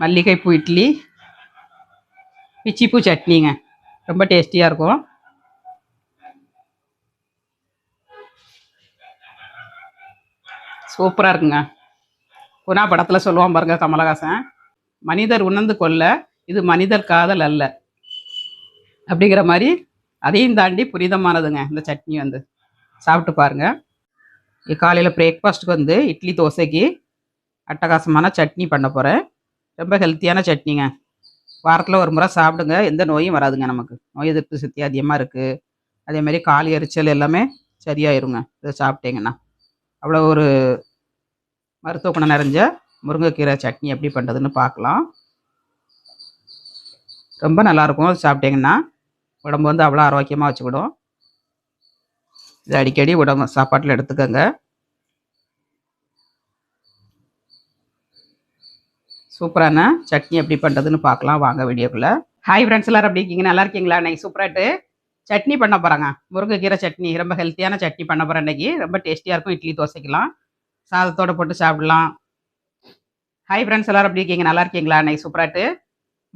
மல்லிகைப்பூ இட்லி பிச்சிப்பூ சட்னிங்க. ரொம்ப டேஸ்டியாக இருக்கும். சூப்பராக இருக்குங்க. குணா படத்தில் சொல்லுவான் பாருங்க கமலஹாசன். மனிதர் உணர்ந்து கொள்ள இது மனிதர் காதல் அல்ல. அப்படிங்கிற மாதிரி அதையும் தாண்டி புரிதமானதுங்க இந்த சட்னி வந்து. சாப்பிட்டு பாருங்க. காலையில் பிரேக்ஃபாஸ்ட்டுக்கு வந்து இட்லி தோசைக்கு அட்டகாசமான சட்னி பண்ண போகிறேன் ரொம்ப ஹெல்த்தியான சட்னிங்க. வாரத்தில் ஒரு முறை சாப்பிடுங்க. எந்த நோயும் வராதுங்க நமக்கு. நோய் எதிர்ப்பு சக்தி அதிகமாக இருக்குது அதே மாதிரி கால் எரிச்சல் எல்லாமே சரியாயிருங்க. இதை சாப்பிட்டீங்கன்னா. அவ்வளோ ஒரு மருத்துவ குணம் நிறைஞ்ச முருங்கைக்கீரை சட்னி எப்படி பண்ணுறதுன்னு பார்க்கலாம். ரொம்ப நல்லாயிருக்கும். அது சாப்பிட்டீங்கன்னா உடம்பு வந்து அவ்வளோ ஆரோக்கியமாக வச்சுக்கிடும். இது அடிக்கடி உடம்பு சாப்பாட்டில் எடுத்துக்கோங்க. சூப்பரான சட்னி எப்படி பண்ணுறதுன்னு பார்க்கலாம். வாங்க வீடியோக்குள்ளே. ஹாய் ஃப்ரெண்ட்ஸ் எல்லாரும் எப்படி இருக்கீங்க? நல்லா இருக்கீங்களா? இன்னைக்கு சூப்பராட்டு சட்னி பண்ண போகிறாங்க முருங்கைக்கீரை சட்னி ரொம்ப ஹெல்த்தியான சட்னி பண்ண போகிறேன் இன்னைக்கு. ரொம்ப டேஸ்டியாக இருக்கும். இட்லி தோசைக்கலாம் சாதத்தோட போட்டு சாப்பிடலாம். ஹாய் ஃப்ரெண்ட்ஸ் எல்லாரும் எப்படி இருக்கீங்க? நல்லா இருக்கீங்களா? இன்னைக்கு சூப்பராட்டு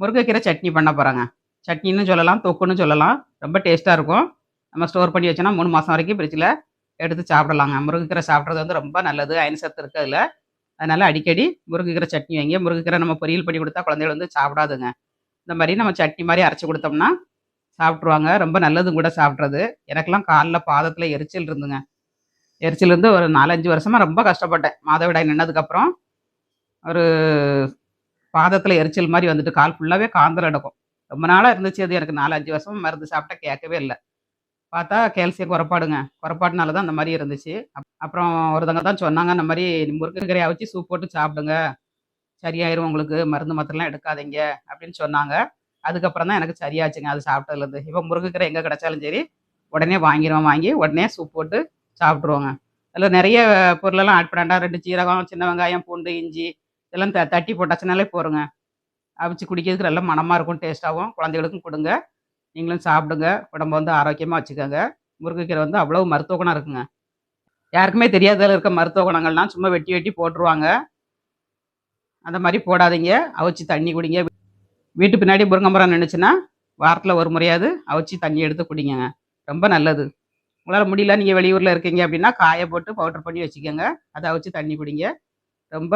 முருங்கைக்கீரை சட்னி பண்ண போகிறாங்க சட்னின்னு சொல்லலாம் தொக்குன்னு சொல்லலாம். ரொம்ப டேஸ்ட்டாக இருக்கும். நம்ம ஸ்டோர் பண்ணி வச்சோன்னா மூணு மாதம் வரைக்கும் ஃப்ரிட்ஜில் எடுத்து சாப்பிடலாங்க. முருங்கைக்கீரை சாப்பிட்றது வந்து ரொம்ப நல்லது. அயன் சத்து இருக்குது அதில். அதனால் அடிக்கடி முருங்கைக்கீரை சட்னி வைங்க முருங்கைக்கீரை நம்ம பொரியல் பண்ணி கொடுத்தா குழந்தைகள் வந்து சாப்பிடாதுங்க. இந்த மாதிரி நம்ம சட்னி மாதிரி அரைச்சி கொடுத்தோம்னா சாப்பிட்ருவாங்க ரொம்ப நல்லதும் கூட சாப்பிட்றது. எனக்கெல்லாம் காலில் பாதத்தில் எரிச்சல் இருந்துங்க. எரிச்சல் இருந்து ஒரு நாலஞ்சு வருஷமாக ரொம்ப கஷ்டப்பட்டேன். மாதவிடாய் நின்னதுக்கப்புறம் ஒரு பாதத்தில் எரிச்சல் மாதிரி வந்துட்டு கால் ஃபுல்லாகவே காந்தல் எடுக்கும் ரொம்ப நாளாக இருந்துச்சு அது எனக்கு. நாலு அஞ்சு வருஷம் மருந்து சாப்பிட்டா கேட்கவே இல்லை. பார்த்தா கேல்சியம் குறைப்பாடுங்க குறைப்பாடுனால தான் அந்த மாதிரி இருந்துச்சு. அப்- அப்புறம் ஒருத்தங்க தான் சொன்னாங்க இந்த மாதிரி முருங்கைக்கீரையை வச்சு சூப் போட்டு சாப்பிடுங்க. சரியாயிரும் உங்களுக்கு மருந்து மாத்திரலாம் எடுக்காதீங்க அப்படின்னு சொன்னாங்க. அதுக்கப்புறம் தான் எனக்கு சரியாச்சுங்க அது சாப்பிட்டதுலேருந்து. இப்போ முருங்கைக்கீரை எங்கே கிடைச்சாலும் சரி உடனே வாங்கிடுவோம் வாங்கி உடனே சூப் போட்டு சாப்பிட்ருவோங்க அதில் நிறைய பொருளெல்லாம் ஆட் பண்ணாண்டா ரெண்டு சீரகம் சின்ன வெங்காயம் பூண்டு இஞ்சி இதெல்லாம் த தட்டி போட்டாச்சுனாலே போருங்க. அவிச்சு குடிக்கிறதுக்கு நல்ல மணமாக இருக்கும் டேஸ்ட்டாகவும் குழந்தைகளுக்கும் கொடுங்க. நீங்களும் சாப்பிடுங்க. உடம்ப வந்து ஆரோக்கியமாக வச்சுக்கோங்க. முருங்கைக்கீரை வந்து அவ்வளோ மருத்துவ குணம் இருக்குங்க. யாருக்குமே தெரியாததில் இருக்க மருத்துவ குணங்கள்லாம் சும்மா வெட்டி வெட்டி போட்டுருவாங்க. அந்த மாதிரி போடாதீங்க. அவிச்சு தண்ணி குடிங்க. வீட்டு பின்னாடி முருங்கை மரம் நின்றுச்சுன்னா வாரத்தில் ஒரு முறையாவது அவிச்சு தண்ணி எடுத்து குடிங்க. ரொம்ப நல்லது. உங்களால் முடியல நீங்கள் வெளியூரில் இருக்கீங்க அப்படின்னா காய போட்டு பவுடர் பண்ணி வச்சுக்கோங்க. அதை அவிச்சு தண்ணி குடிங்க. ரொம்ப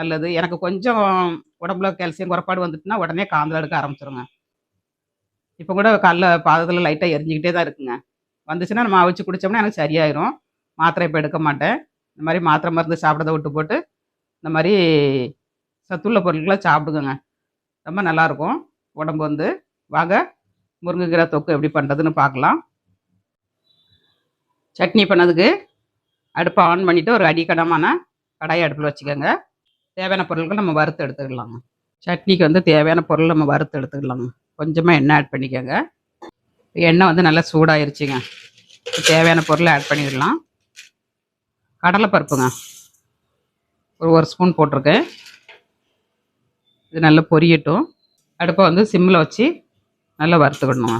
நல்லது. எனக்கு கொஞ்சம் உடம்புல கால்சியம் குறைபாடு வந்துட்டுனா உடனே காந்தல் எடுக்க ஆரம்பிச்சிருங்க. இப்போ கூட காலைல பாதத்தில் லைட்டாக எரிஞ்சிக்கிட்டே தான் இருக்குங்க. வந்துச்சுன்னா நம்ம அவிச்சு குடித்தோம்னா எனக்கு சரியாயிரும். மாத்திரை இப்போ எடுக்க மாட்டேன். இந்த மாதிரி மாத்திரை மருந்து சாப்பிட்றத விட்டு போட்டு இந்த மாதிரி சத்துள்ள பொருட்களை சாப்பிடுங்க. ரொம்ப நல்லாயிருக்கும். உடம்பு வந்து. வாங்க முருங்கைக்கீரை தொக்கு எப்படி பண்ணுறதுன்னு பார்க்கலாம். சட்னி பண்ணதுக்கு அடுப்பை ஆன் பண்ணிவிட்டு ஒரு அடிக்கடமான கடாயை அடுப்பில் வச்சுக்கோங்க. தேவையான பொருட்கள் நம்ம வறுத்து எடுத்துக்கலாங்க. சட்னிக்கு வந்து தேவையான பொருள் நம்ம வறுத்து எடுத்துக்கலாங்க. கொஞ்சமாக எண்ணெய் ஆட் பண்ணிக்கோங்க. எண்ணெய் வந்து நல்லா சூடாயிருச்சுங்க. தேவையான பொருளை ஆட் பண்ணிடலாம். கடலைப்பருப்புங்க. ஒரு ஒரு ஸ்பூன் போட்டிருக்கேன். இது நல்லா பொரியட்டும். அடுப்பை வந்து சிம்மில் வச்சு நல்லா வறுத்துக்கிடணுங்க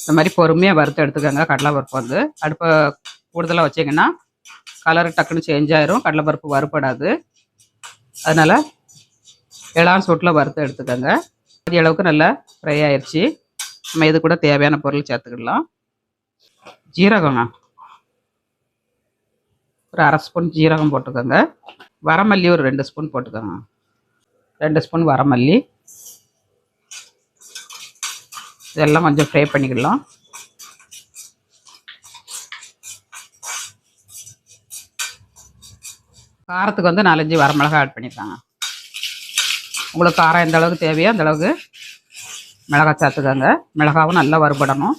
இந்த மாதிரி பொறுமையாக வறுத்து எடுத்துக்கோங்க. கடலைப்பருப்பு வந்து அடுப்பை கூடுதலாக வச்சிங்கன்னா கலர் டக்குன்னு சேஞ்ச் ஆயிரும். கடலைப்பருப்பு வறுபடாது. அதனால் இளம் சூட்டில் வறுத்து எடுத்துக்கோங்க. அது அளவுக்கு நல்லா ஃப்ரை ஆயிடுச்சு நம்ம இது கூட தேவையான பொருள் சேர்த்துக்கிடலாம். ஜீரகங்க. ஒரு அரை ஸ்பூன் ஜீரகம் போட்டுக்கோங்க. வரமல்லி ஒரு ரெண்டு ஸ்பூன் போட்டுக்கோங்க. ரெண்டு ஸ்பூன் வரமல்லி. இதெல்லாம் கொஞ்சம் ஃப்ரை பண்ணிக்கிடலாம். காரத்துக்கு வந்து நாலஞ்சு வரமிளகா ஆட் பண்ணியிருக்காங்க உங்களுக்கு காரம் எந்த அளவுக்கு தேவையோ அந்த அளவுக்கு மிளகாய் சேர்த்துக்கோங்க. மிளகாவும் நல்லா வறுபடணும்.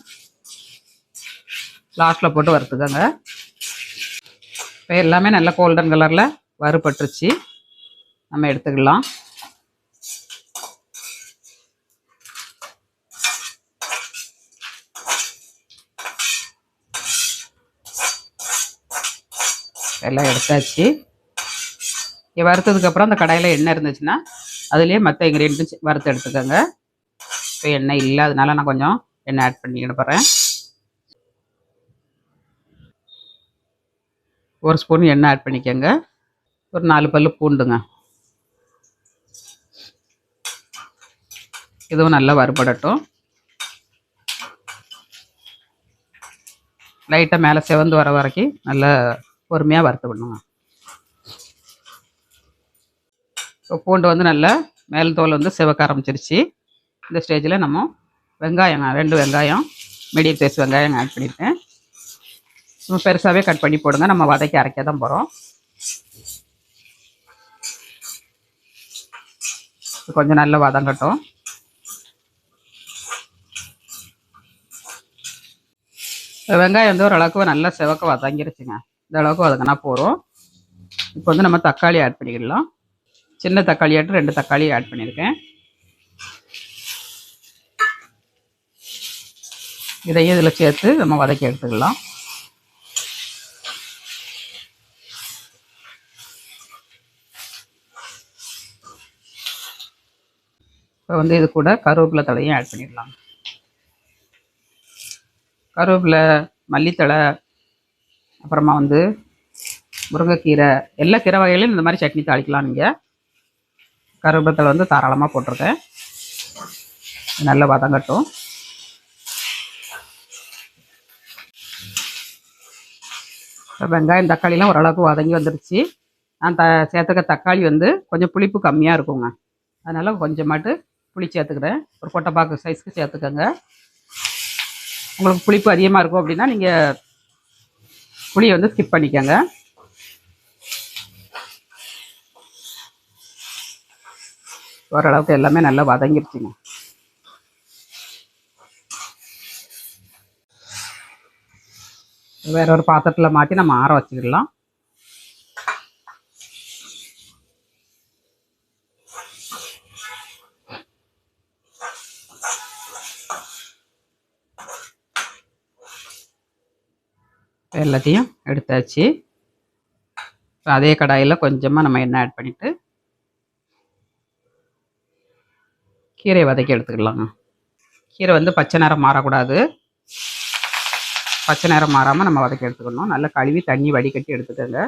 லாஸ்ட்டில் போட்டு வறுத்துக்கோங்க. இப்போ எல்லாமே நல்ல கோல்டன் கலரில் வறுபட்டுருச்சு. நம்ம எடுத்துக்கலாம். எல்லாம் எடுத்தாச்சு. வறுத்ததுக்கப்புறம் அந்த கடாயில் எண்ணெய் இருந்துச்சுன்னா அதுலேயே மற்ற இன்க்ரீடியன்ட்டும் வறுத்து எடுத்துக்கோங்க. இப்போ எண்ணெய் இல்லை அதனால நான் கொஞ்சம் எண்ணெய் ஆட் பண்ணி போகிறேன் ஒரு ஸ்பூன் எண்ணெய் ஆட் பண்ணிக்கோங்க. ஒரு நாலு பல்லு பூண்டுங்க. இதுவும் நல்லா வறுபடட்டும். லைட்டாக மேலே செவந்து வர வரைக்கும் நல்லா பொறுமையாக வறுத்து விடணுங்க. ஸோ பூண்டு வந்து நல்லா மேல் தோல் வந்து சிவக்க ஆரம்பிச்சிருச்சு. இந்த ஸ்டேஜில் நம்ம வெங்காயம் ரெண்டு வெங்காயம் மீடியம் சைஸ் வெங்காயம் ஆட் பண்ணியிருக்கேன் நம்ம பெருசாகவே கட் பண்ணி போடுங்க. நம்ம வதக்கி அரைக்க தான் போகிறோம் கொஞ்சம் நல்லா வதங்கட்டும். வெங்காயம் வந்து ஓரளவுக்கு நல்லா சிவக்க வதங்கிருச்சுங்க. இந்த அளவுக்கு வதங்கினா போகிறோம் இப்போ வந்து நம்ம தக்காளி ஆட் பண்ணிக்கலாம் சின்ன தக்காளி ஆட்டு ரெண்டு தக்காளி ஆட் பண்ணியிருக்கேன். இதையும் இதில் சேர்த்து நம்ம வதக்கி எடுத்துக்கலாம். இப்போ வந்து இது கூட கருவேப்பிலை தலையும் ஆட் பண்ணிடலாம். கருவேப்பிலை மல்லித்தழை அப்புறமா வந்து முருங்கைக்கீரை எல்லா கீரை வகைகளையும் இந்த மாதிரி சட்னி தாளிக்கலாம் நீங்கள் கருவேப்பிலை வந்து தாராளமாக போட்டிருக்கேன். நல்லா வதங்கட்டும். இப்போ வெங்காயம் தக்காளிலாம் ஓரளவுக்கு வதங்கி வந்துருச்சு. நான் த சேர்த்துக்க தக்காளி வந்து கொஞ்சம் புளிப்பு கம்மியாக இருக்குங்க. அதனால் கொஞ்சமாட்டு புளி சேர்த்துக்கிறேன். ஒரு கொட்டைப்பாக்கு சைஸ்க்கு சேர்த்துக்கோங்க. உங்களுக்கு புளிப்பு அதிகமாக இருக்கும் அப்படின்னா நீங்கள் புளியை வந்து ஸ்கிப் பண்ணிக்கோங்க. ஓரளவுக்கு எல்லாமே நல்லா வதங்கிருச்சுங்க. வேற ஒரு பாத்திரத்தில் மாற்றி நம்ம ஆற வச்சுக்கிடலாம். எல்லாத்தையும் எடுத்தாச்சு. அதே கடாயில் கொஞ்சமாக நம்ம எண்ணெய் ஆட் பண்ணிவிட்டு கீரையை வதக்கி எடுத்துக்கலாங்க கீரை வந்து பச்சை நேரம் மாறக்கூடாது. பச்சை நேரம் மாறாமல் நம்ம வதக்கி எடுத்துக்கணும். நல்லா கழுவி தண்ணி வடிகட்டி எடுத்துக்கோங்க.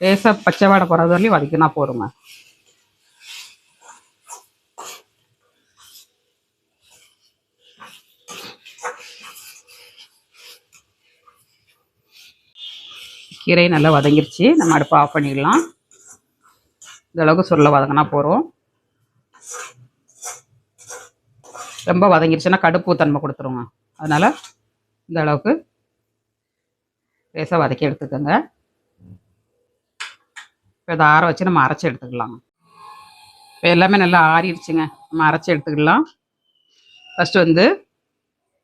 லேசாக பச்சை வாடை போகிறது வரலையும் வதக்கினா போருங்க கீரை நல்லா வதங்கிருச்சு. நம்ம அடுப்பை ஆஃப் பண்ணிடலாம். இந்த அளவுக்கு சுருளை வதங்கினா போகிறோம் ரொம்ப வதங்கிருச்சுன்னா கடுப்பு தன்மை கொடுத்துருங்க. அதனால் இந்த அளவுக்கு லேசாக வதக்கி எடுத்துக்கோங்க. இப்போ இதை ஆற வச்சு நம்ம அரைச்சி எடுத்துக்கலாம். இப்போ எல்லாமே நல்லா ஆறிடுச்சுங்க. நம்ம அரைச்சி எடுத்துக்கலாம். ஃபஸ்ட்டு வந்து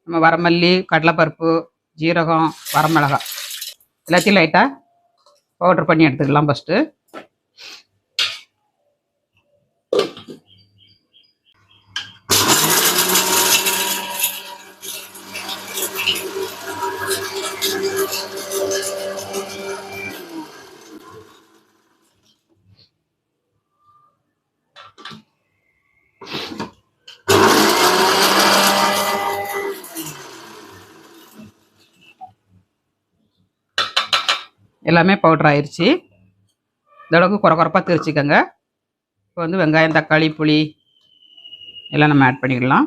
நம்ம வரமல்லி கடலைப்பருப்பு ஜீரகம் வரமிளகாய். எல்லாத்தையும் லைட்டாக பவுட்ரு பண்ணி எடுத்துக்கலாம் ஃபஸ்ட்டு எல்லாமே பவுட்ரு ஆயிடுச்சு இந்த அளவுக்கு குறை குறைப்பாக திரிச்சிக்கோங்க. இப்போ வந்து வெங்காயம் தக்காளி புளி எல்லாம் நம்ம ஆட் பண்ணிக்கலாம்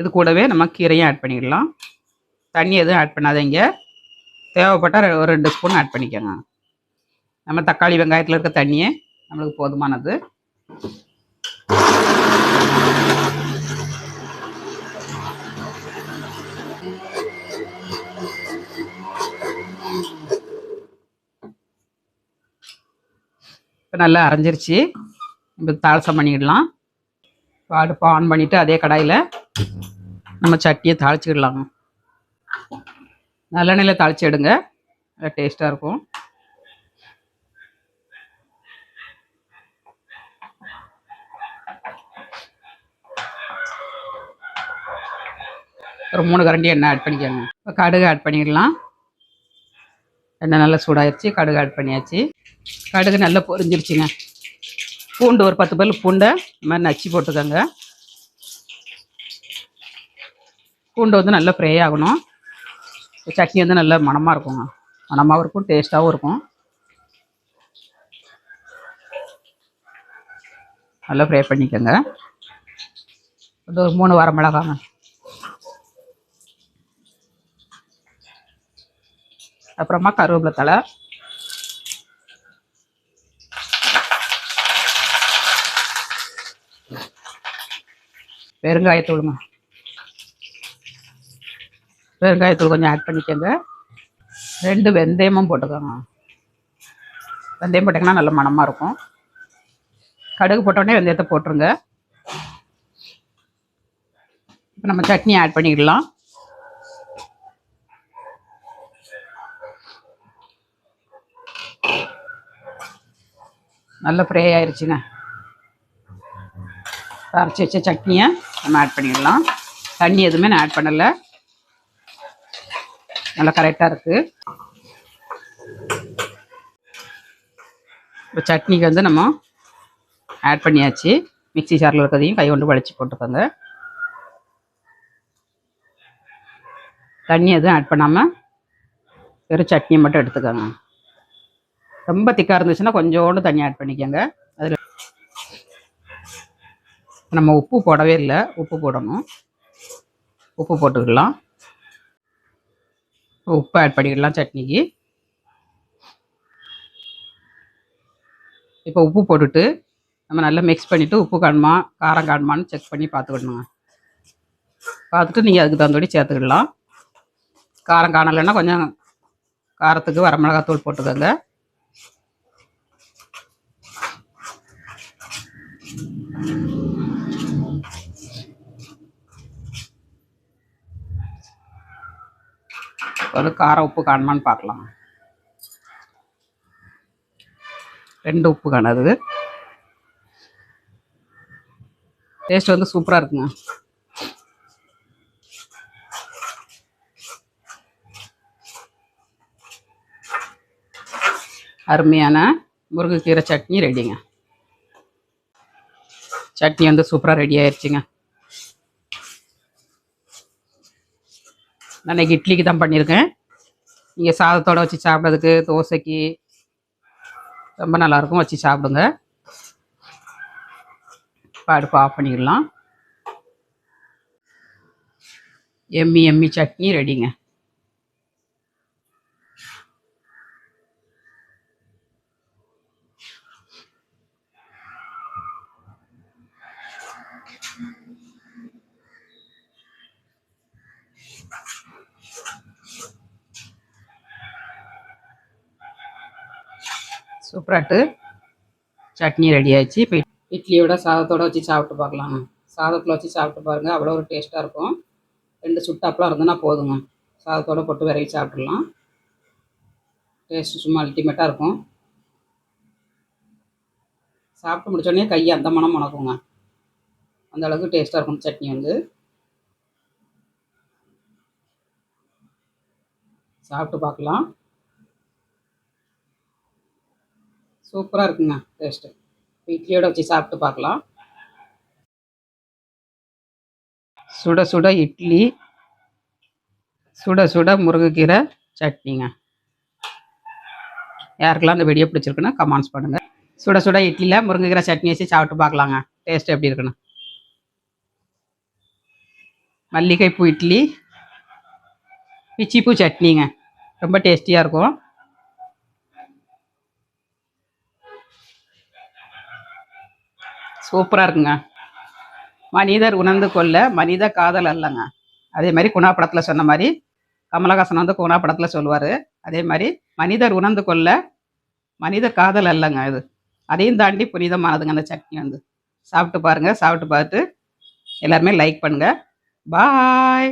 இது கூடவே நம்ம கீரையும் ஆட் பண்ணிக்கலாம் தண்ணி எதுவும் ஆட் பண்ணாதீங்க. தேவைப்பட்டால் ஒரு ரெண்டு ஸ்பூன் ஆட் பண்ணிக்கோங்க. நம்ம தக்காளி வெங்காயத்தில் இருக்க தண்ணியே நம்மளுக்கு போதுமானது. இப்போ நல்லா அரைஞ்சிருச்சு. இப்போ தாளசம் பண்ணிடலாம். அடுப்பை ஆன் பண்ணிவிட்டு அதே கடாயில் நம்ம சட்டியை தாளிச்சிக்கிடலாங்க நல்லெண்ணெயில் தாளிச்சு எடுங்க. நல்லா டேஸ்ட்டாக இருக்கும். ஒரு மூணு கரண்டி எண்ணெய் ஆட் பண்ணிக்கோங்க. இப்போ கடுகு ஆட் பண்ணிடலாம். எண்ணெய் நல்லா சூடாகிடுச்சு கடுகு ஆட் பண்ணியாச்சு. கடுகு நல்லா பொரிஞ்சிருச்சுங்க. பூண்டு ஒரு பத்து பல் பூண்டை இந்த மாதிரி நச்சு போட்டுக்கோங்க. பூண்டு வந்து நல்லா ஃப்ரை ஆகணும். சட்னி வந்து நல்லா மணமாக இருக்குங்க. மணமாகவும் இருக்கும் டேஸ்ட்டாகவும் இருக்கும். நல்லா ஃப்ரை பண்ணிக்கோங்க. ஒரு மூணு வாரம் மிளகாங்க அப்புறமா கருவேப்பிலை தழை. பெருங்காயத்தூளுங்க. பெருங்காயத்தூள் கொஞ்சம் ஆட் பண்ணிக்கோங்க. ரெண்டு வெந்தயமும் போட்டுக்கோங்க. வெந்தயம் போட்டிங்கன்னா நல்ல மணமாக இருக்கும். கடுகு போட்டோடனே வெந்தயத்தை போட்டுருங்க. இப்போ நம்ம சட்னி ஆட் பண்ணிடலாம். நல்லா ஃப்ரை ஆயிடுச்சுங்க அரைச்சி வச்ச சட்னியை நம்ம ஆட் பண்ணிடலாம். தண்ணி எதுவுமே நான் ஆட் பண்ணலை. நல்லா கரெக்டாக இருக்குது இப்போ சட்னிக்கு வந்து நம்ம ஆட் பண்ணியாச்சு. மிக்ஸி சாரில் இருக்கிறதையும் கை கொண்டு வளைச்சி போட்டுக்கோங்க. தண்ணி எதுவும் ஆட் பண்ணாமல் வெறும் சட்னியை மட்டும் எடுத்துக்கோங்க. ரொம்ப திக்காக இருந்துச்சுன்னா கொஞ்சோண்டு தண்ணி ஆட் பண்ணிக்கோங்க. நம்ம உப்பு போடவே இல்லை. உப்பு போடணும். உப்பு போட்டுக்கலாம். உப்பு ஆட் பண்ணிக்கலாம் சட்னிக்கு. இப்போ உப்பு போட்டுட்டு நம்ம நல்லா மிக்ஸ் பண்ணிவிட்டு உப்பு காணுமா காரம் காணுமான்னு செக் பண்ணி பார்த்துக்கணுங்க. பார்த்துட்டு நீங்கள் அதுக்கு தகுந்தபடி சேர்த்துக்கிடலாம் காரம் காணலைன்னா கொஞ்சம் காரத்துக்கு வரமிளகாத்தூள் போட்டுக்கோங்க. ஒரு காரம் உப்பு காணுமான்னு பார்க்கலாம். ரெண்டு உப்பு காணாது டேஸ்ட் வந்து சூப்பராக இருக்குங்க. அருமையான முருங்கைக்கீரை சட்னி ரெடிங்க சட்னி வந்து சூப்பராக ரெடி ஆயிடுச்சுங்க நான் இட்லிக்கு தான் பண்ணியிருக்கேன். நீங்கள் சாதத்தோடு வச்சு சாப்பிட்றதுக்கு தோசைக்கு ரொம்ப நல்லாயிருக்கும் வச்சு சாப்பிடுங்க. இப்போ அடுப்பு ஆஃப் பண்ணிடலாம். எம்மி எம்மி சட்னி ரெடிங்க சூப்பராட்டு. சட்னி ரெடி ஆயிடுச்சு இப்போ இட்லியோட சாதத்தோட வச்சு சாப்பிட்டு பார்க்கலாங்க சாதத்தில் வச்சு சாப்பிட்டு பாருங்கள் அவ்வளோ ஒரு டேஸ்ட்டாக இருக்கும். ரெண்டு சுட்டாப்பெலாம் இருந்ததுன்னா போதுங்க. சாதத்தோட போட்டு விரைவி சாப்பிட்றலாம் டேஸ்ட்டு சும்மா அல்டிமேட்டாக இருக்கும். சாப்பிட்டு முடிச்சோடனே கை அந்த மனம் மணக்குங்க அந்த அளவுக்கு டேஸ்ட்டாக இருக்கும் சட்னி வந்து. சாப்பிட்டு பார்க்கலாம். சூப்பராக இருக்குங்க டேஸ்ட்டு இட்லியோட வச்சு சாப்பிட்டு பார்க்கலாம். சுட சுட இட்லி சுட சுட முருங்கைக்கீரை சட்னிங்க. யாருக்கெல்லாம் அந்த வீடியோ பிடிச்சிருக்குன்னா கமெண்ட்ஸ் பண்ணுங்கள் சுட சுட இட்லியில் முருங்கைக்கீரை சட்னி வச்சு சாப்பிட்டு பார்க்கலாங்க. டேஸ்ட் எப்படி இருக்குன்னு. மல்லிகைப்பூ இட்லி பிச்சிப்பூ சட்னிங்க. ரொம்ப டேஸ்டியாக இருக்கும். சூப்பராக இருக்குங்க. மனிதர் உணர்ந்து கொள்ள மனித காதல் அல்லங்க. அதே மாதிரி குணா படத்தில் சொன்ன மாதிரி கமலஹாசன் வந்து குணா படத்தில் சொல்லுவார். அதே மாதிரி மனிதர் உணர்ந்து கொள்ள மனித காதல் அல்லங்க இது. அதையும் தாண்டி புனிதமானதுங்க அந்த சட்னி வந்து. சாப்பிட்டு பாருங்கள் சாப்பிட்டு பார்த்துட்டு எல்லாருமே லைக் பண்ணுங்கள் பாய்